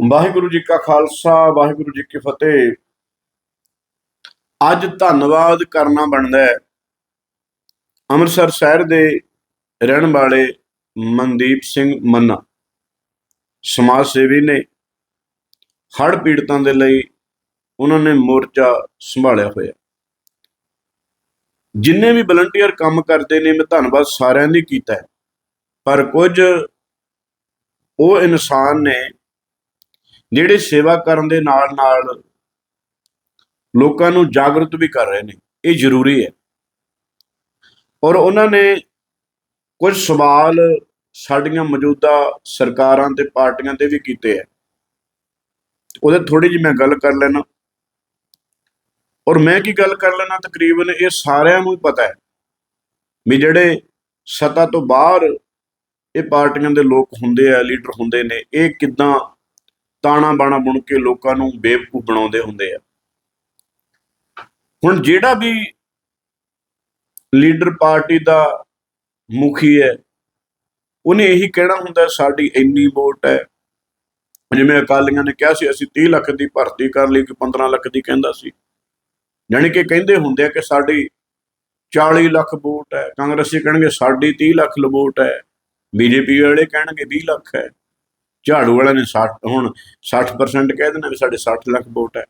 ਵਾਹਿਗੁਰੂ ਜੀ ਕਾ ਖਾਲਸਾ, ਵਾਹਿਗੁਰੂ ਜੀ ਕੀ ਫਤਿਹ। ਅੱਜ ਧੰਨਵਾਦ ਕਰਨਾ ਬਣਦਾ ਹੈ। ਅੰਮ੍ਰਿਤਸਰ ਸ਼ਹਿਰ ਦੇ ਰਹਿਣ ਵਾਲੇ ਮਨਦੀਪ ਸਿੰਘ ਮੰਨਾ, ਸਮਾਜ ਸੇਵੀ ਨੇ ਹੜ੍ਹ ਪੀੜਤਾਂ ਦੇ ਲਈ ਉਹਨਾਂ ਨੇ ਮੋਰਚਾ ਸੰਭਾਲਿਆ ਹੋਇਆ। ਜਿੰਨੇ ਵੀ ਵਲੰਟੀਅਰ ਕੰਮ ਕਰਦੇ ਨੇ, ਮੈਂ ਧੰਨਵਾਦ ਸਾਰਿਆਂ ਦੀ ਕੀਤਾ ਪਰ ਕੁਝ ਉਹ ਇਨਸਾਨ ਨੇ ਜਿਹੜੇ ਸੇਵਾ ਕਰਨ ਦੇ ਨਾਲ ਨਾਲ ਲੋਕਾਂ ਨੂੰ ਜਾਗਰੂਕ ਵੀ ਕਰ ਰਹੇ ਨੇ, ਇਹ ਜ਼ਰੂਰੀ ਹੈ। ਔਰ ਉਹਨਾਂ ਨੇ ਕੁਝ ਸਵਾਲ ਸਾਡੀਆਂ ਮੌਜੂਦਾ ਸਰਕਾਰਾਂ ਤੇ ਪਾਰਟੀਆਂ ਤੇ ਵੀ ਕੀਤੇ ਹੈ। ਉਹਦੇ ਥੋੜੀ ਜਿਹੀ ਮੈਂ ਗੱਲ ਕਰ ਲੈਣਾ ਔਰ ਮੈਂ ਕੀ ਗੱਲ ਕਰ ਲੈਣਾ ਤਕਰੀਬਨ ਇਹ ਸਾਰਿਆਂ ਨੂੰ ਹੀ ਪਤਾ ਹੈ ਵੀ ਜਿਹੜੇ ਸੱਤਾ ਤੋਂ ਬਾਹਰ ਇਹ ਪਾਰਟੀਆਂ ਦੇ ਲੋਕ ਹੁੰਦੇ ਆ, ਲੀਡਰ ਹੁੰਦੇ ਨੇ, ਇਹ ਕਿਦਾਂ ਤਾਣਾ ਬਾਣਾ ਬੁਣ ਕੇ ਲੋਕਾਂ ਨੂੰ ਬੇਵਕੂਫ ਬਣਾਉਂਦੇ ਹੁੰਦੇ ਆ। ਹੁਣ ਜਿਹੜਾ ਵੀ ਲੀਡਰ ਪਾਰਟੀ ਦਾ ਮੁਖੀ ਹੈ, ਉਹਨੇ ਇਹੀ ਕਹਿਣਾ ਹੁੰਦਾ, ਸਾਡੀ ਇੰਨੀ ਵੋਟ ਹੈ। ਜਿਵੇਂ ਅਕਾਲੀਆਂ ਨੇ ਕਿਹਾ ਸੀ, ਅਸੀਂ 30 ਲੱਖ ਦੀ ਭਰਤੀ ਕਰ ਲਈ, ਕਿ 15 ਲੱਖ ਦੀ, ਕਹਿੰਦਾ ਸੀ। ਜਾਣੀ ਕਿ ਕਹਿੰਦੇ ਹੁੰਦੇ ਆ ਕਿ ਸਾਡੀ 40 ਲੱਖ ਵੋਟ ਹੈ। ਕਾਂਗਰਸੀ ਕਹਿਣਗੇ, ਸਾਡੀ 30 ਲੱਖ ਵੋਟ ਹੈ। ਬੀਜੇਪੀ ਵਾਲੇ ਕਹਿਣਗੇ 20 ਲੱਖ ਹੈ। ਝਾੜੂ ਵਾਲਿਆਂ ਨੇ 60 ਹੁਣ 60% ਕਹਿ ਦੇਣਾ ਵੀ ਸਾਡੇ 60 ਲੱਖ ਵੋਟ ਹੈ।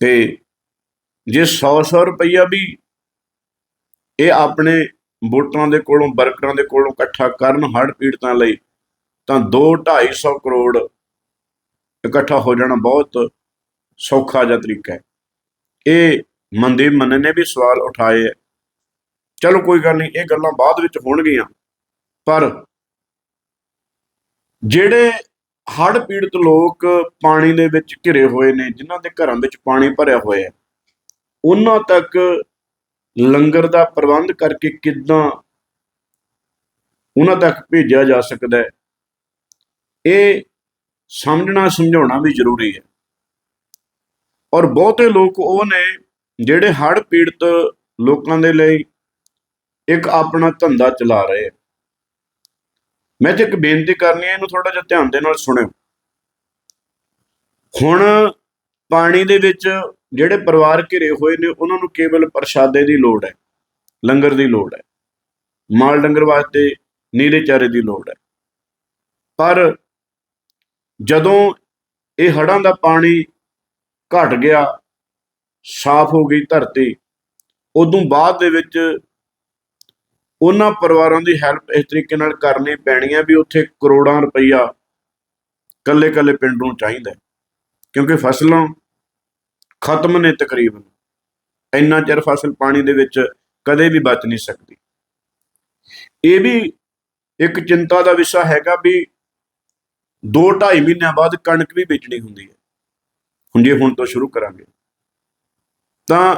ਤੇ ਜੇ 100 100 ਰੁਪਈਆ ਵੀ ਇਹ ਆਪਣੇ ਵੋਟਰਾਂ ਦੇ ਕੋਲੋਂ, ਵਰਕਰਾਂ ਦੇ ਕੋਲੋਂ ਇਕੱਠਾ ਕਰਨ ਹੜ ਪੀੜਤਾਂ ਲਈ, ਤਾਂ 2 250 ਕਰੋੜ ਇਕੱਠਾ ਹੋ ਜਾਣਾ ਬਹੁਤ ਸੌਖਾ ਜਿਹਾ ਤਰੀਕਾ ਹੈ। ਇਹ ਮਨਦੀਪ ਮੰਨੇ ਨੇ ਵੀ ਸਵਾਲ ਉਠਾਏ ਹੈ। ਚਲੋ ਕੋਈ ਗੱਲ ਨਹੀਂ, ਇਹ ਗੱਲਾਂ ਬਾਅਦ ਵਿੱਚ ਹੋਣਗੀਆਂ, ਪਰ ਜਿਹੜੇ ਹੜ੍ਹ ਪੀੜਤ ਲੋਕ ਪਾਣੀ ਦੇ ਵਿੱਚ ਘਿਰੇ ਹੋਏ ਨੇ, ਜਿਨ੍ਹਾਂ ਦੇ ਘਰਾਂ ਵਿੱਚ ਪਾਣੀ ਭਰਿਆ ਹੋਇਆ ਹੈ, ਉਹਨਾਂ ਤੱਕ ਲੰਗਰ ਦਾ ਪ੍ਰਬੰਧ ਕਰਕੇ ਕਿੱਦਾਂ ਉਹਨਾਂ ਤੱਕ ਭੇਜਿਆ ਜਾ ਸਕਦਾ ਹੈ, ਇਹ ਸਮਝਣਾ, ਸਮਝਾਉਣਾ ਵੀ ਜ਼ਰੂਰੀ ਹੈ। ਔਰ ਬਹੁਤੇ ਲੋਕ ਉਹ ਨੇ ਜਿਹੜੇ ਹੜ੍ਹ ਪੀੜਤ ਲੋਕਾਂ ਦੇ ਲਈ ਇੱਕ ਆਪਣਾ ਧੰਦਾ ਚਲਾ ਰਹੇ ਮੈਂ ਤੇ ਇੱਕ ਬੇਨਤੀ ਕਰਨੀ ਹੈ, ਇਹਨੂੰ ਥੋੜਾ ਜਿਹਾ ਧਿਆਨ ਦੇ ਨਾਲ ਸੁਣਿਓ। ਹੁਣ ਪਾਣੀ ਦੇ ਵਿੱਚ ਜਿਹੜੇ ਪਰਿਵਾਰ ਘਿਰੇ ਹੋਏ ਨੇ, ਉਹਨਾਂ ਨੂੰ ਕੇਵਲ ਪ੍ਰਸ਼ਾਦੇ ਦੀ ਲੋੜ ਹੈ, ਲੰਗਰ ਦੀ ਲੋੜ ਹੈ, ਮਾਲ ਡੰਗਰ ਵਾਸਤੇ ਨੀਲੇ ਚਾਰੇ ਦੀ ਲੋੜ ਹੈ। ਪਰ ਜਦੋਂ ਇਹ ਹੜਾਂ ਦਾ ਪਾਣੀ ਘਟ ਗਿਆ, ਸਾਫ਼ ਹੋ ਗਈ ਧਰਤੀ, ਉਦੋਂ ਬਾਅਦ ਦੇ ਵਿੱਚ ਉਹਨਾਂ ਪਰਿਵਾਰਾਂ ਦੀ ਹੈਲਪ ਇਸ ਤਰੀਕੇ ਨਾਲ ਕਰਨੀ ਪੈਣੀ ਹੈ ਵੀ ਉੱਥੇ ਕਰੋੜਾਂ ਰੁਪਈਆ ਕੱਲੇ ਕੱਲੇ ਪਿੰਡ ਨੂੰ ਚਾਹੀਦਾ ਕਿਉਂਕਿ ਫਸਲਾਂ ਖਤਮ ਨੇ ਤਕਰੀਬਨ। ਇੰਨਾ ਚਿਰ ਫਸਲ ਪਾਣੀ ਦੇ ਵਿੱਚ ਕਦੇ ਵੀ ਬਚ ਨਹੀਂ ਸਕਦੀ। ਇਹ ਵੀ ਇੱਕ ਚਿੰਤਾ ਦਾ ਵਿਸ਼ਾ ਹੈਗਾ ਵੀ 2-2.5 ਮਹੀਨਿਆਂ ਬਾਅਦ ਕਣਕ ਵੀ ਵੇਚਣੀ ਹੁੰਦੀ ਹੈ। ਹੁਣ ਜੇ ਹੁਣ ਤੋਂ ਸ਼ੁਰੂ ਕਰਾਂਗੇ, ਤਾਂ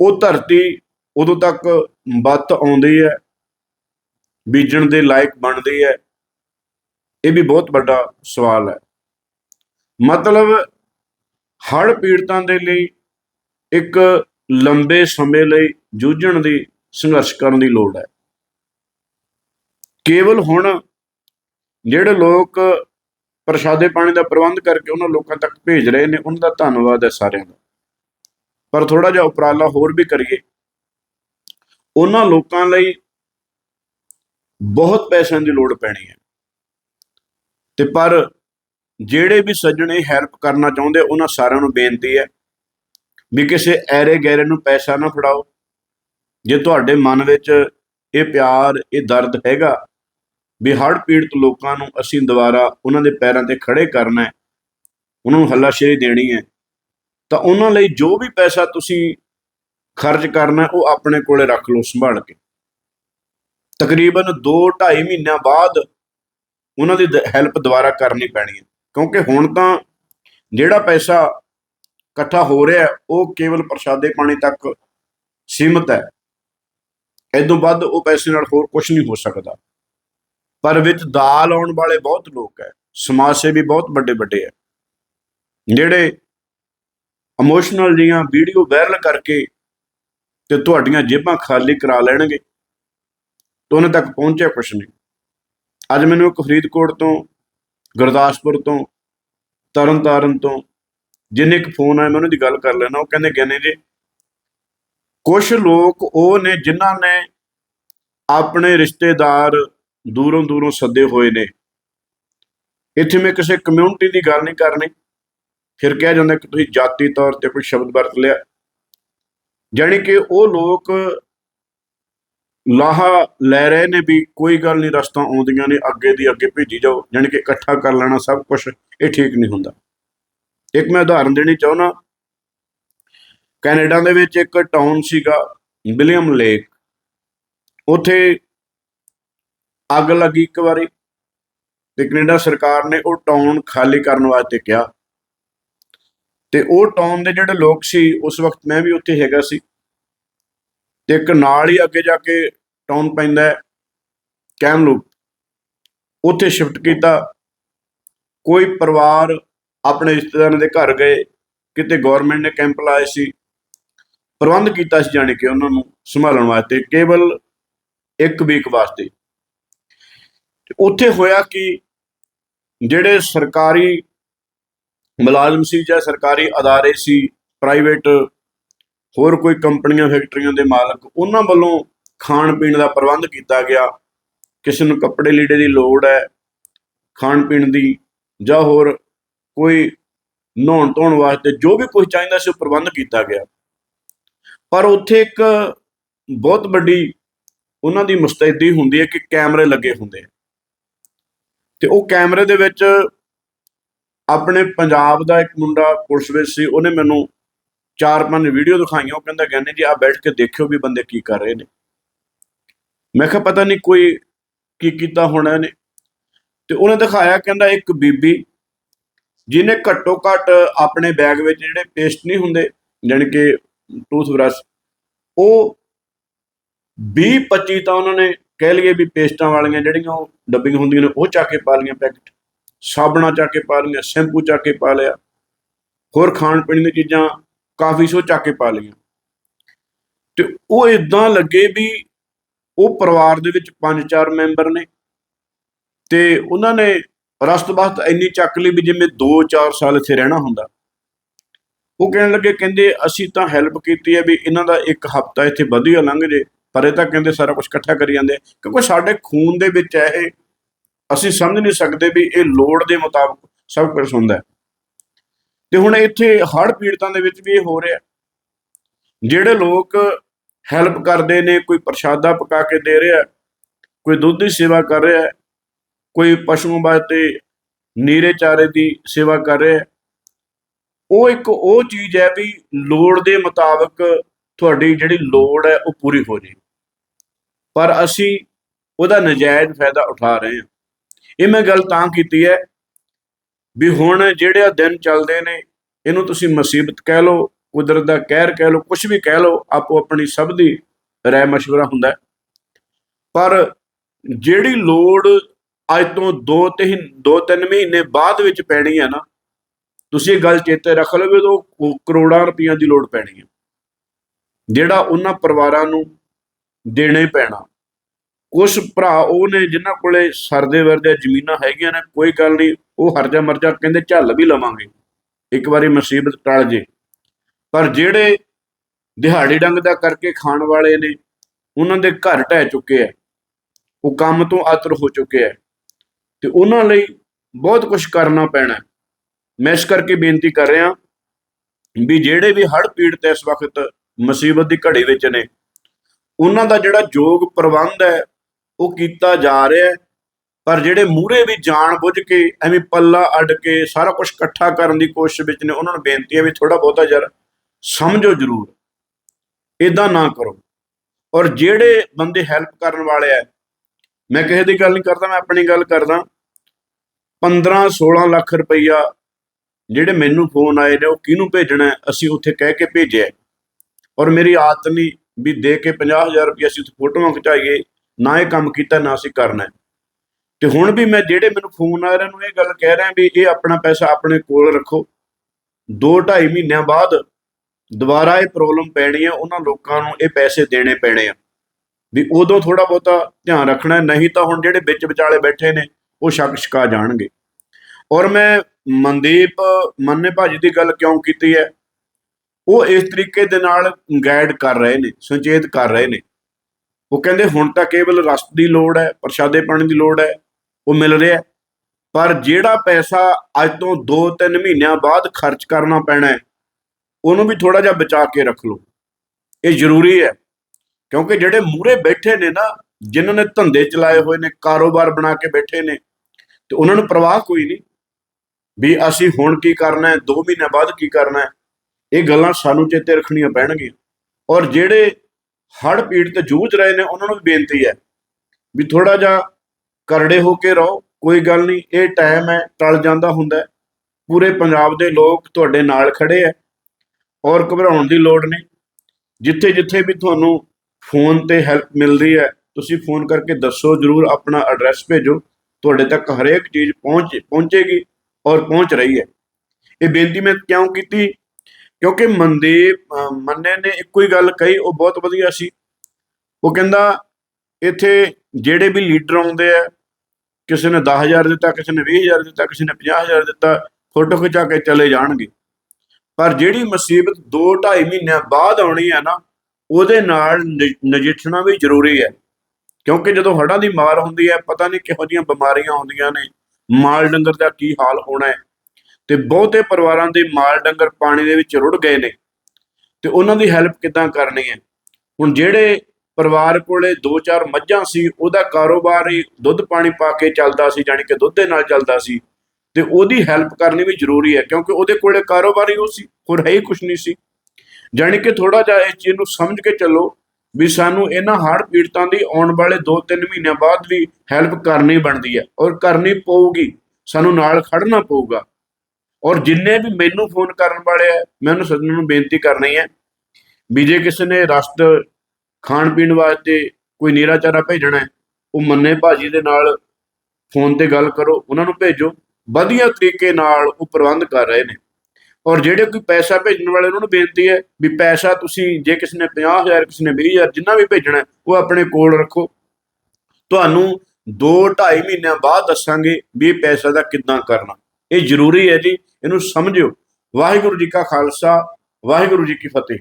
ਉਹ ਧਰਤੀ ਉਦੋਂ ਤੱਕ ਬੱਤ ਆਉਂਦੀ ਹੈ, ਬੀਜਣ ਦੇ ਲਾਇਕ ਬਣਦੀ ਹੈ। ਇਹ ਵੀ ਬਹੁਤ ਵੱਡਾ ਸਵਾਲ ਹੈ। ਮਤਲਬ ਹੜ੍ਹ ਪੀੜਤਾਂ ਦੇ ਲਈ ਇੱਕ ਲੰਬੇ ਸਮੇਂ ਲਈ ਜੂਝਣ ਦੀ, ਸੰਘਰਸ਼ ਕਰਨ ਦੀ ਲੋੜ ਹੈ। ਕੇਵਲ ਹੁਣ ਜਿਹੜੇ ਲੋਕ ਪ੍ਰਸ਼ਾਦੇ ਪਾਣੀ ਦਾ ਪ੍ਰਬੰਧ ਕਰਕੇ ਉਹਨਾਂ ਲੋਕਾਂ ਤੱਕ ਭੇਜ ਰਹੇ ਨੇ, ਉਹਨਾਂ ਦਾ ਧੰਨਵਾਦ ਹੈ ਸਾਰਿਆਂ ਦਾ। ਪਰ ਥੋੜਾ ਜਿਹਾ ਉਪਰਾਲਾ ਹੋਰ ਵੀ ਕਰੀਏ। ਉਹਨਾਂ ਲੋਕਾਂ ਲਈ ਬਹੁਤ ਪੈਸਿਆਂ ਦੀ ਲੋੜ ਪੈਣੀ ਹੈ। ਤੇ ਪਰ ਜਿਹੜੇ ਵੀ ਸੱਜਣੇ ਹੈਲਪ ਕਰਨਾ ਚਾਹੁੰਦੇ, ਉਹਨਾਂ ਸਾਰਿਆਂ ਨੂੰ ਬੇਨਤੀ ਹੈ ਵੀ ਕਿਸੇ ਐਰੇ ਗੈਰੇ ਨੂੰ ਪੈਸਾ ਨਾ ਫੜਾਓ। ਜੇ ਤੁਹਾਡੇ ਮਨ ਵਿੱਚ ਇਹ ਪਿਆਰ, ਇਹ ਦਰਦ ਹੈਗਾ ਵੀ ਹੜ੍ਹ ਪੀੜਤ ਲੋਕਾਂ ਨੂੰ ਅਸੀਂ ਦੁਬਾਰਾ ਉਹਨਾਂ ਦੇ ਪੈਰਾਂ ਤੇ ਖੜੇ ਕਰਨਾ ਹੈ, ਉਹਨਾਂ ਨੂੰ ਹੱਲਾਸ਼ੇਰੀ ਦੇਣੀ ਹੈ, ਤਾਂ ਉਹਨਾਂ ਲਈ ਜੋ ਵੀ ਪੈਸਾ ਤੁਸੀਂ ਖਰਚ ਕਰਨਾ, ਉਹ ਆਪਣੇ ਕੋਲੇ ਰੱਖ ਲਓ ਸੰਭਾਲ ਕੇ। ਤਕਰੀਬਨ 2-2.5 ਮਹੀਨਿਆਂ ਬਾਅਦ ਉਹਨਾਂ ਦੀ ਹੈਲਪ ਦੁਬਾਰਾ ਕਰਨੀ ਪੈਣੀ ਹੈ। ਕਿਉਂਕਿ ਹੁਣ ਤਾਂ ਜਿਹੜਾ ਪੈਸਾ ਇਕੱਠਾ ਹੋ ਰਿਹਾ, ਉਹ ਕੇਵਲ ਪ੍ਰਸ਼ਾਦੇ ਪਾਣੀ ਤੱਕ ਸੀਮਤ ਹੈ। ਇਦੋਂ ਵੱਧ ਉਹ ਪੈਸੇ ਨਾਲ ਹੋਰ ਕੁਝ ਨਹੀਂ ਹੋ ਸਕਦਾ। ਪਰ ਵਿੱਚ ਦਾਲ ਆਉਣ ਵਾਲੇ ਬਹੁਤ ਲੋਕ ਹੈ, ਸਮਾਜ ਸੇਵੀ ਬਹੁਤ ਵੱਡੇ ਵੱਡੇ ਹੈ। ਜਿਹੜੇ ਇਮੋਸ਼ਨਲ ਜੀਆਂ ਵੀਡੀਓ ਵਾਇਰਲ ਕਰਕੇ ਤੇ ਤੁਹਾਡੀਆਂ ਜੇਬਾਂ ਖਾਲੀ ਕਰਾ ਲੈਣਗੇ। ਤੇ ਉਹਨਾਂ ਤੱਕ ਪਹੁੰਚਿਆ ਕੁਛ ਨਹੀਂ। ਅੱਜ ਮੈਨੂੰ ਇੱਕ ਫਰੀਦਕੋਟ ਤੋਂ, ਗੁਰਦਾਸਪੁਰ ਤੋਂ, ਤਰਨਤਾਰਨ ਤੋਂ ਜਿੰਨੇ ਇੱਕ ਫੋਨ ਆਇਆ ਮੈਂ ਉਹਨਾਂ ਦੀ ਗੱਲ ਕਰ ਲੈਣਾ ਉਹ ਕਹਿੰਦੇ ਗਿਆਨੀ ਜੀ ਕੁਝ ਲੋਕ ਉਹ ਨੇ ਜਿਨ੍ਹਾਂ ਨੇ ਆਪਣੇ ਰਿਸ਼ਤੇਦਾਰ ਦੂਰੋਂ ਦੂਰੋਂ ਸੱਦੇ ਹੋਏ ਨੇ। ਇੱਥੇ ਮੈਂ ਕਿਸੇ ਕਮਿਊਨਿਟੀ ਦੀ ਗੱਲ ਨਹੀਂ ਕਰਨੀ। ਫਿਰ ਕਿਹਾ ਜਾਂਦਾ ਕਿ ਤੁਸੀਂ ਜਾਤੀ ਤੌਰ ਤੇ ਕੋਈ ਸ਼ਬਦ ਵਰਤ ਲਿਆ। ਜਾਣੀ ਕਿ ਉਹ ਲੋਕ ਲਾਹਾ ਲੈ ਰਹੇ ਨੇ ਵੀ ਕੋਈ ਗੱਲ ਨਹੀਂ, ਰਸਤਾ ਆਉਂਦੀਆਂ ਨੇ, ਅੱਗੇ ਦੀ ਅੱਗੇ ਭੇਜੀ ਜਾਓ, ਜਾਣੀ ਕਿ ਇਕੱਠਾ ਕਰ ਲੈਣਾ ਸਭ ਕੁਝ ਇਹ ਠੀਕ ਨਹੀਂ ਹੁੰਦਾ। ਇੱਕ ਮੈਂ ਉਦਾਹਰਨ ਦੇਣੀ ਚਾਹੁੰਦਾ, ਕੈਨੇਡਾ ਦੇ ਵਿੱਚ ਇੱਕ ਟਾਊਨ ਸੀਗਾ ਵਿਲੀਅਮ ਲੇਕ ਉੱਥੇ ਅੱਗ ਲੱਗੀ ਇੱਕ ਵਾਰੀ, ਤੇ ਕੈਨੇਡਾ ਸਰਕਾਰ ਨੇ ਉਹ ਟਾਊਨ ਖਾਲੀ ਕਰਨ ਵਾਸਤੇ ਕਿਹਾ। ਤੇ ਉਹ ਟਾਊਨ ਦੇ ਜਿਹੜੇ ਲੋਕ ਸੀ, ਉਸ ਵਕਤ ਮੈਂ ਵੀ ਉੱਥੇ ਹੈਗਾ ਸੀ। ਤੇ ਇੱਕ ਨਾਲ ਹੀ ਅੱਗੇ ਜਾ ਕੇ ਟਾਊਨ ਪੈਂਦਾ ਹੈ ਕੈਮਲੂਪ ਉੱਥੇ ਸ਼ਿਫਟ ਕੀਤਾ। ਕੋਈ ਪਰਿਵਾਰ ਆਪਣੇ ਰਿਸ਼ਤੇਦਾਰਾਂ ਦੇ ਘਰ ਗਏ, ਕਿਤੇ ਗਵਰਨਮੈਂਟ ਨੇ ਕੈਂਪ ਲਾਏ ਸੀ। ਪ੍ਰਬੰਧ ਕੀਤਾ ਸੀ ਜਾਣੀ ਕਿ ਉਹਨਾਂ ਨੂੰ ਸੰਭਾਲਣ ਵਾਸਤੇ, ਕੇਵਲ ਇੱਕ ਵੀਕ ਵਾਸਤੇ। ਉੱਥੇ ਹੋਇਆ ਕਿ, ਜਿਹੜੇ ਸਰਕਾਰੀ ਮੁਲਾਜ਼ਮ ਸੀ ਜਾਂ ਸਰਕਾਰੀ ਅਦਾਰੇ ਸੀ ਪ੍ਰਾਈਵੇਟ ਹੋਰ ਕੋਈ ਕੰਪਨੀਆਂ, ਫੈਕਟਰੀਆਂ ਦੇ ਮਾਲਕ, ਉਹਨਾਂ ਵੱਲੋਂ ਖਾਣ ਪੀਣ ਦਾ ਪ੍ਰਬੰਧ ਕੀਤਾ ਗਿਆ। ਕਿਸੇ ਨੂੰ ਕੱਪੜੇ ਲੀੜੇ ਦੀ ਲੋੜ ਹੈ ਖਾਣ ਪੀਣ ਦੀ ਜਾਂ ਹੋਰ ਕੋਈ ਨਹਾਉਣ ਧੋਣ ਵਾਸਤੇ ਜੋ ਵੀ ਕੁਝ ਚਾਹੀਦਾ ਸੀ ਉਹ ਪ੍ਰਬੰਧ ਕੀਤਾ ਗਿਆ। ਪਰ ਉੱਥੇ ਇੱਕ ਬਹੁਤ ਵੱਡੀ ਉਹਨਾਂ ਦੀ ਮੁਸਤੈਦੀ ਹੁੰਦੀ ਹੈ ਕਿ ਕੈਮਰੇ ਲੱਗੇ ਹੁੰਦੇ ਆ। ਤੇ ਉਹ ਕੈਮਰੇ ਦੇ ਵਿੱਚ ਆਪਣੇ ਪੰਜਾਬ ਦਾ ਇੱਕ ਮੁੰਡਾ ਪੁਲਿਸ ਵਿੱਚ ਸੀ, ਉਹਨੇ ਮੈਨੂੰ ਚਾਰ ਪੰਜ ਵੀਡੀਓ ਦਿਖਾਈਆਂ, ਉਹ ਕਹਿੰਦਾ ਕਹਿੰਦੇ ਜੀ ਆ ਬੈਠ ਕੇ ਦੇਖਿਓ ਵੀ ਬੰਦੇ ਕੀ ਕਰ ਰਹੇ ਨੇ। ਮੈਂ ਕਿਹਾ, ਪਤਾ ਨਹੀਂ ਕੋਈ ਕੀ ਕੀਤਾ ਹੋਣਾ ਨੇ ਤੇ ਉਹਨੇ ਦਿਖਾਇਆ, ਕਹਿੰਦਾ, ਇੱਕ ਬੀਬੀ, ਜਿਹਨੇ ਘੱਟੋ ਘੱਟ ਆਪਣੇ ਬੈਗ ਵਿੱਚ ਜਿਹੜੇ ਪੇਸਟ ਨਹੀਂ ਹੁੰਦੇ, ਜਾਣੀ ਕਿ ਟੂਥ ਬ੍ਰਸ਼ ਉਹ 20 25 ਤਾਂ ਉਹਨਾਂ ਨੇ ਕਹਿ ਲਈਏ ਵੀ ਪੇਸਟਾਂ ਵਾਲੀਆਂ ਜਿਹੜੀਆਂ ਉਹ ਡੱਬੀਆਂ ਹੁੰਦੀਆਂ ਨੇ, ਉਹ ਚੱਕ ਕੇ ਪਾ ਲਈਆਂ ਪੈਕਟ। ਸਾਬਣਾ ਚੱਕ ਕੇ ਪਾ ਲਈਆਂ, ਸ਼ੈਂਪੂ ਚੱਕ ਕੇ ਪਾ ਲਿਆ। ਹੋਰ ਖਾਣ ਪੀਣ ਦੀਆਂ ਚੀਜ਼ਾਂ ਕਾਫੀ ਸੋ ਚੱਕ ਕੇ ਪਾ ਲਈਆਂ। ਤੇ ਉਹ ਇਦਾਂ ਲੱਗੇ ਵੀ ਉਹ ਪਰਿਵਾਰ ਦੇ ਵਿੱਚ ਪੰਜ ਚਾਰ ਮੈਂਬਰ ਨੇ ਤੇ ਉਹਨਾਂ ਨੇ ਰਸਤ ਬਸਤ ਇੰਨੀ ਚੱਕ ਲਈ ਵੀ ਜਿਵੇਂ 2-4 ਸਾਲ ਇੱਥੇ ਰਹਿਣਾ ਹੁੰਦਾ। ਉਹ ਕਹਿਣ ਲੱਗੇ, ਕਹਿੰਦੇ, ਅਸੀਂ ਤਾਂ ਹੈਲਪ ਕੀਤੀ ਹੈ ਵੀ ਇਹਨਾਂ ਦਾ ਇੱਕ ਹਫਤਾ ਇੱਥੇ ਵਧੀਆ ਲੰਘ ਜੇ, ਪਰ ਇਹ ਤਾਂ ਕਹਿੰਦੇ ਸਾਰਾ ਕੁਝ ਇਕੱਠਾ ਕਰੀ ਜਾਂਦੇ ਕਿਉਂਕਿ ਸਾਡੇ ਖੂਨ ਦੇ ਵਿੱਚ ਹੈ ਇਹ ਅਸੀਂ ਸਮਝ ਨਹੀਂ ਸਕਦੇ ਵੀ ਇਹ ਲੋੜ ਦੇ ਮੁਤਾਬਕ ਸਭ ਕੁਝ ਹੁੰਦਾ ਹੈ। ਤੇ ਹੁਣ ਇੱਥੇ ਹੜ੍ਹ ਪੀੜਤਾਂ ਦੇ ਵਿੱਚ ਵੀ ਇਹ ਹੋ ਰਿਹਾ ਜਿਹੜੇ ਲੋਕ ਹੈਲਪ ਕਰਦੇ ਨੇ, ਕੋਈ ਪ੍ਰਸ਼ਾਦਾ ਪਕਾ ਕੇ ਦੇ ਰਿਹਾ ਕੋਈ ਦੁੱਧ ਦੀ ਸੇਵਾ ਕਰ ਰਿਹਾ ਕੋਈ ਪਸ਼ੂਆਂ ਵਾਸਤੇ ਨੀਰੇ ਚਾਰੇ ਦੀ ਸੇਵਾ ਕਰ ਰਿਹਾ ਉਹ ਇੱਕ ਉਹ ਚੀਜ਼ ਹੈ ਵੀ ਲੋੜ ਦੇ ਮੁਤਾਬਕ ਤੁਹਾਡੀ ਜਿਹੜੀ ਲੋੜ ਹੈ ਉਹ ਪੂਰੀ ਹੋ ਜੇ ਪਰ ਅਸੀਂ ਉਹਦਾ ਨਜਾਇਜ਼ ਫਾਇਦਾ ਉਠਾ ਰਹੇ ਹਾਂ। ਇਹ ਮੈਂ ਗੱਲ ਤਾਂ ਕੀਤੀ ਹੈ ਵੀ ਹੁਣ ਜਿਹੜੇ ਆ ਦਿਨ ਚੱਲਦੇ ਨੇ ਇਹਨੂੰ ਤੁਸੀਂ ਮੁਸੀਬਤ ਕਹਿ ਲਓ ਕੁਦਰਤ ਦਾ ਕਹਿਰ ਕਹਿ ਲਓ ਕੁਝ ਵੀ ਕਹਿ ਲਓ ਆਪੋ ਆਪਣੀ ਸਭ ਦੀ ਰਾਏ مشورہ ਹੁੰਦਾ ਹੈ। ਪਰ ਜਿਹੜੀ ਲੋੜ ਅੱਜ ਤੋਂ 2 ਤਿੰਨ 2-3 ਮਹੀਨੇ ਬਾਅਦ ਵਿੱਚ ਪੈਣੀ ਹੈ ਨਾ ਤੁਸੀਂ ਇਹ ਗੱਲ ਚੇਤੇ ਰੱਖ ਲਓ ਵੀ ਉਦੋਂ ਕਰੋੜਾਂ ਰੁਪਈਆਂ ਦੀ ਲੋੜ ਪੈਣੀ ਹੈ ਜਿਹੜਾ ਉਹਨਾਂ ਪਰਿਵਾਰਾਂ ਨੂੰ ਦੇਣਾ ਹੀ ਪੈਣਾ ਕੁਝ ਭਰਾ ਉਹ ਨੇ ਜਿਨ੍ਹਾਂ ਕੋਲੇ ਸਰਦੇ ਵਰਦੇ ਜ਼ਮੀਨਾਂ ਹੈਗੀਆਂ ਨੇ, ਕੋਈ ਗੱਲ ਨਹੀਂ, ਉਹ ਹਰਜਾ ਮਰਜਾ ਕਹਿੰਦੇ ਝੱਲ ਵੀ ਲਵਾਂਗੇ। ਇੱਕ ਵਾਰੀ ਮੁਸੀਬਤ ਟਲ ਜੇ। ਪਰ ਜਿਹੜੇ ਦਿਹਾੜੀ ਡੰਗ ਦਾ ਕਰਕੇ ਖਾਣ ਵਾਲੇ ਨੇ, ਉਹਨਾਂ ਦੇ ਘਰ ਢਹਿ ਚੁੱਕੇ ਆ। ਉਹ ਕੰਮ ਤੋਂ ਆਤਰ ਹੋ ਚੁੱਕੇ ਆ। ਤੇ ਉਹਨਾਂ ਲਈ ਬਹੁਤ ਕੁਝ ਕਰਨਾ ਪੈਣਾ। ਮੈਂ ਇਸ ਕਰਕੇ ਬੇਨਤੀ ਕਰ ਰਿਹਾ ਵੀ ਜਿਹੜੇ ਵੀ ਹੜ੍ਹ ਪੀੜਤ ਇਸ ਵਕਤ ਮੁਸੀਬਤ ਦੀ ਘੜੀ ਵਿੱਚ ਨੇ, ਉਹਨਾਂ ਦਾ ਜਿਹੜਾ ਯੋਗ ਪ੍ਰਬੰਧ ਹੈ ਉਹ ਕੀਤਾ ਜਾ ਰਿਹਾ ਹੈ। ਪਰ ਜਿਹੜੇ ਮੂਹਰੇ ਵੀ ਜਾਣ ਬੁੱਝ ਕੇ, ਐਵੇਂ ਪੱਲਾ ਅੱਡ ਕੇ, ਸਾਰਾ ਕੁਝ ਇਕੱਠਾ ਕਰਨ ਦੀ ਕੋਸ਼ਿਸ਼ ਵਿੱਚ ਨੇ, ਉਹਨਾਂ ਨੂੰ ਬੇਨਤੀ ਹੈ ਵੀ ਥੋੜਾ ਬਹੁਤਾ ਯਾਰ ਸਮਝੋ ਜ਼ਰੂਰ। ਇਦਾਂ ਨਾ ਕਰੋ। ਔਰ ਜਿਹੜੇ ਬੰਦੇ ਹੈਲਪ ਕਰਨ ਵਾਲੇ ਆ ਮੈਂ ਕਿਸੇ ਦੀ ਗੱਲ ਨਹੀਂ ਕਰਦਾ, ਮੈਂ ਆਪਣੀ ਗੱਲ ਕਰਦਾ। 15 16 ਲੱਖ ਰੁਪਈਆ ਜਿਹੜੇ ਮੈਨੂੰ ਫੋਨ ਆਏ ਨੇ, ਉਹ ਕਿਹਨੂੰ ਭੇਜਣਾ ਅਸੀਂ ਉੱਥੇ ਕਹਿ ਕੇ ਭੇਜਿਆ ਔਰ ਮੇਰੀ ਆਦਤ ਨਹੀਂ ਵੀ ਦੇ ਕੇ 50000 ਰੁਪਈਆ ਅਸੀਂ ਉੱਥੇ ਫੋਟੋਆਂ ਖਿਚਾਈਏ। ਨਾ ਇਹ ਕੰਮ ਕੀਤਾ, ਨਾ ਅਸੀਂ ਕਰਨਾ ਹੈ। ਤੇ ਹੁਣ ਵੀ ਮੈਂ ਜਿਹੜੇ ਮੈਨੂੰ ਫੋਨ ਆ ਰਹੇ ਨੂੰ ਇਹ ਗੱਲ ਕਹਿ ਰਿਹਾ ਵੀ ਇਹ ਆਪਣਾ ਪੈਸਾ ਆਪਣੇ ਕੋਲ ਰੱਖੋ। 2-2.5 ਮਹੀਨਿਆਂ ਬਾਅਦ ਦੁਬਾਰਾ ਇਹ ਪ੍ਰੋਬਲਮ ਪੈਣੀ ਹੈ, ਉਹਨਾਂ ਲੋਕਾਂ ਨੂੰ ਇਹ ਪੈਸੇ ਦੇਣੇ ਪੈਣੇ ਆ। ਵੀ ਉਦੋਂ ਥੋੜਾ ਬਹੁਤਾ ਧਿਆਨ ਰੱਖਣਾ ਨਹੀਂ ਤਾਂ ਹੁਣ ਜਿਹੜੇ ਵਿੱਚ ਵਿਚਾਲੇ ਬੈਠੇ ਨੇ, ਉਹ ਸ਼ੱਕ ਸ਼ਿਕਾ ਜਾਣਗੇ। ਔਰ ਮੈਂ ਮਨਦੀਪ, ਮੰਨੇ ਭਾਜੀ ਦੀ ਗੱਲ ਕਿਉਂ ਕੀਤੀ ਹੈ? ਉਹ ਇਸ ਤਰੀਕੇ ਦੇ ਨਾਲ ਗਾਈਡ ਕਰ ਰਹੇ ਨੇ, ਸੁਚੇਤ ਕਰ ਰਹੇ ਨੇ। ਉਹ ਕਹਿੰਦੇ ਹੁਣ ਤਾਂ ਕੇਵਲ ਰਸਤ ਦੀ ਲੋੜ ਹੈ ਪ੍ਰਸ਼ਾਦੇ ਪਾਣੀ ਦੀ ਲੋੜ ਹੈ, ਉਹ ਮਿਲ ਰਿਹਾ ਪਰ ਜਿਹੜਾ ਪੈਸਾ ਅੱਜ ਤੋਂ 2-3 ਮਹੀਨਿਆਂ ਬਾਅਦ ਖਰਚ ਕਰਨਾ ਪੈਣਾ ਹੈ, ਉਹਨੂੰ ਵੀ ਥੋੜਾ ਜਿਹਾ ਬਚਾ ਕੇ ਰੱਖ ਲਓ। ਇਹ ਜ਼ਰੂਰੀ ਹੈ, ਕਿਉਂਕਿ ਜਿਹੜੇ ਮੂਹਰੇ ਬੈਠੇ ਨੇ ਨਾ, ਜਿਨ੍ਹਾਂ ਨੇ ਧੰਦੇ ਚਲਾਏ ਹੋਏ ਨੇ, ਕਾਰੋਬਾਰ ਬਣਾ ਕੇ ਬੈਠੇ ਨੇ, ਤੇ ਉਹਨਾਂ ਨੂੰ ਪ੍ਰਵਾਹ ਕੋਈ ਨਹੀਂ। ਵੀ ਅਸੀਂ ਹੁਣ ਕੀ ਕਰਨਾ ਹੈ 2 ਮਹੀਨਿਆਂ ਬਾਅਦ ਕੀ ਕਰਨਾ ਹੈ, ਇਹ ਗੱਲਾਂ ਸਾਨੂੰ ਚੇਤੇ ਰੱਖਣੀਆਂ ਪੈਣਗੀਆਂ। ਔਰ ਜਿਹੜੇ ਹੜ ਪੀੜਤ ਜੂਝ ਰਹੇ ਨੇ, ਉਹਨਾਂ ਨੂੰ ਵੀ ਬੇਨਤੀ ਹੈ ਵੀ ਥੋੜਾ ਜਿਹਾ ਕਰੜੇ ਹੋ ਕੇ ਰਹੋ, ਕੋਈ ਗੱਲ ਨਹੀਂ, ਇਹ ਟਾਈਮ ਹੈ, ਟਲ ਜਾਂਦਾ ਹੁੰਦਾ ਪੂਰੇ ਪੰਜਾਬ ਦੇ ਲੋਕ ਤੁਹਾਡੇ ਨਾਲ ਖੜੇ ਹੈ ਔਰ ਘਬਰਾਉਣ ਦੀ ਲੋੜ ਨਹੀਂ। ਜਿੱਥੇ ਜਿੱਥੇ ਵੀ ਤੁਹਾਨੂੰ ਫੋਨ ਤੇ ਹੈਲਪ ਮਿਲਦੀ ਹੈ, ਤੁਸੀਂ ਫੋਨ ਕਰਕੇ ਦੱਸੋ, ਜਰੂਰ ਆਪਣਾ ਐਡਰੈਸ ਭੇਜੋ। ਤੁਹਾਡੇ ਤੱਕ ਹਰੇਕ ਚੀਜ਼ ਪਹੁੰਚ, ਪਹੁੰਚੇਗੀ ਔਰ ਪਹੁੰਚ ਰਹੀ ਹੈ। ਇਹ ਬੇਨਤੀ ਮੈਂ ਕਿਉਂ ਕੀਤੀ? ਕਿਉਂਕਿ ਮਨਦੀਪ ਮੰਨੇ ਨੇ ਇੱਕੋ ਹੀ ਗੱਲ ਕਹੀ, ਉਹ ਬਹੁਤ ਵਧੀਆ ਸੀ। ਉਹ ਕਹਿੰਦਾ, ਇੱਥੇ ਜਿਹੜੇ ਵੀ ਲੀਡਰ ਆਉਂਦੇ ਆ, ਕਿਸੇ ਨੇ 10000 ਦਿੱਤਾ, ਕਿਸੇ ਨੇ 20000 ਦਿੱਤਾ, ਕਿਸੇ ਨੇ 50000 ਦਿੱਤਾ, ਫੋਟੋ ਖਿਚਾ ਕੇ ਚਲੇ ਜਾਣਗੇ। ਪਰ ਜਿਹੜੀ ਮੁਸੀਬਤ 2 2.5 ਮਹੀਨਿਆਂ ਬਾਅਦ ਆਉਣੀ ਹੈ ਨਾ, ਉਹਦੇ ਨਾਲ ਨਜਿੱਠਣਾ ਵੀ ਜ਼ਰੂਰੀ ਹੈ। ਕਿਉਂਕਿ ਜਦੋਂ ਹੜ੍ਹਾਂ ਦੀ ਮਾਰ ਹੁੰਦੀ ਹੈ, ਪਤਾ ਨਹੀਂ ਕਿਹੋ ਜਿਹੀਆਂ ਬਿਮਾਰੀਆਂ ਆਉਂਦੀਆਂ ਨੇ। ਮਾਲ ਡੰਗਰ ਦਾ ਕੀ ਹਾਲ ਹੋਣਾ ਹੈ। ਤੇ ਬਹੁਤੇ ਪਰਿਵਾਰਾਂ ਦੇ ਮਾਲ ਡੰਗਰ ਪਾਣੀ ਦੇ ਵਿੱਚ ਰੁੜ ਗਏ ਨੇ। ਤੇ ਉਹਨਾਂ ਦੀ ਹੈਲਪ ਕਿੱਦਾਂ ਕਰਨੀ ਹੈ? ਹੁਣ ਜਿਹੜੇ ਪਰਿਵਾਰ ਕੋਲੇ 2-4 ਮੱਝਾਂ ਸੀ, ਉਹਦਾ ਕਾਰੋਬਾਰ ਹੀ ਦੁੱਧ ਪਾਣੀ ਪਾ ਕੇ ਚੱਲਦਾ ਸੀ, ਜਾਣੀ ਕਿ ਦੁੱਧ ਦੇ ਨਾਲ ਚੱਲਦਾ ਸੀ। ਤੇ ਉਹਦੀ ਹੈਲਪ ਕਰਨੀ ਵੀ ਜ਼ਰੂਰੀ ਹੈ, ਕਿਉਂਕਿ ਉਹਦੇ ਕੋਲੇ ਕਾਰੋਬਾਰ ਹੀ ਉਹ ਸੀ, ਹੋਰ ਹੈ ਹੀ ਕੁਝ ਨਹੀਂ ਸੀ। ਜਾਣੀ ਕਿ ਥੋੜਾ ਜਿਹਾ ਇਸ ਚੀਜ਼ ਨੂੰ ਸਮਝ ਕੇ ਚੱਲੋ ਵੀ ਸਾਨੂੰ ਇਹਨਾਂ ਹੜ੍ਹ ਪੀੜਤਾਂ ਦੀ ਆਉਣ ਵਾਲੇ 2-3 ਮਹੀਨਿਆਂ ਬਾਅਦ ਵੀ ਹੈਲਪ ਕਰਨੀ ਬਣਦੀ ਹੈ ਔਰ ਕਰਨੀ ਪਊਗੀ, ਸਾਨੂੰ ਨਾਲ ਖੜਨਾ ਪਊਗਾ। ਔਰ ਜਿੰਨੇ ਵੀ ਮੈਨੂੰ ਫੋਨ ਕਰਨ ਵਾਲੇ ਆ, ਮੈਂ ਉਹਨਾਂ ਸੱਜਣਾਂ ਨੂੰ ਬੇਨਤੀ ਕਰਨੀ ਹੈ ਵੀ ਜੇ ਕਿਸੇ ਨੇ ਰਸਤ ਖਾਣ ਪੀਣ ਵਾਸਤੇ ਕੋਈ ਨੀਰਾ ਚਾਰਾ ਭੇਜਣਾ ਹੈ, ਉਹ ਮੰਨੇ ਭਾਜੀ ਦੇ ਨਾਲ ਫੋਨ ਤੇ ਗੱਲ ਕਰੋ, ਉਹਨਾਂ ਨੂੰ ਭੇਜੋ। ਵਧੀਆ ਤਰੀਕੇ ਨਾਲ ਉਹ ਪ੍ਰਬੰਧ ਕਰ ਰਹੇ ਨੇ। ਔਰ ਜਿਹੜੇ ਕੋਈ ਪੈਸਾ ਭੇਜਣ ਵਾਲੇ, ਉਹਨਾਂ ਨੂੰ ਬੇਨਤੀ ਹੈ ਵੀ ਪੈਸਾ ਤੁਸੀਂ ਜੇ ਕਿਸੇ ਨੇ 50000 ਕਿਸੇ ਨੇ 20000 ਜਿੰਨਾ ਵੀ ਭੇਜਣਾ ਉਹ ਆਪਣੇ ਕੋਲ ਰੱਖੋ। ਤੁਹਾਨੂੰ 2-2.5 ਮਹੀਨਿਆਂ ਬਾਅਦ ਦੱਸਾਂਗੇ ਵੀ ਇਹ ਪੈਸਾ ਦਾ ਕਿੱਦਾਂ ਕਰਨਾ। ਇਹ ਜ਼ਰੂਰੀ ਹੈ ਜੀ ਇਹਨੂੰ ਸਮਝਿਓ। ਵਾਹਿਗੁਰੂ ਜੀ ਕਾ ਖਾਲਸਾ ਵਾਹਿਗੁਰੂ ਜੀ ਕੀ ਫਤਿਹ।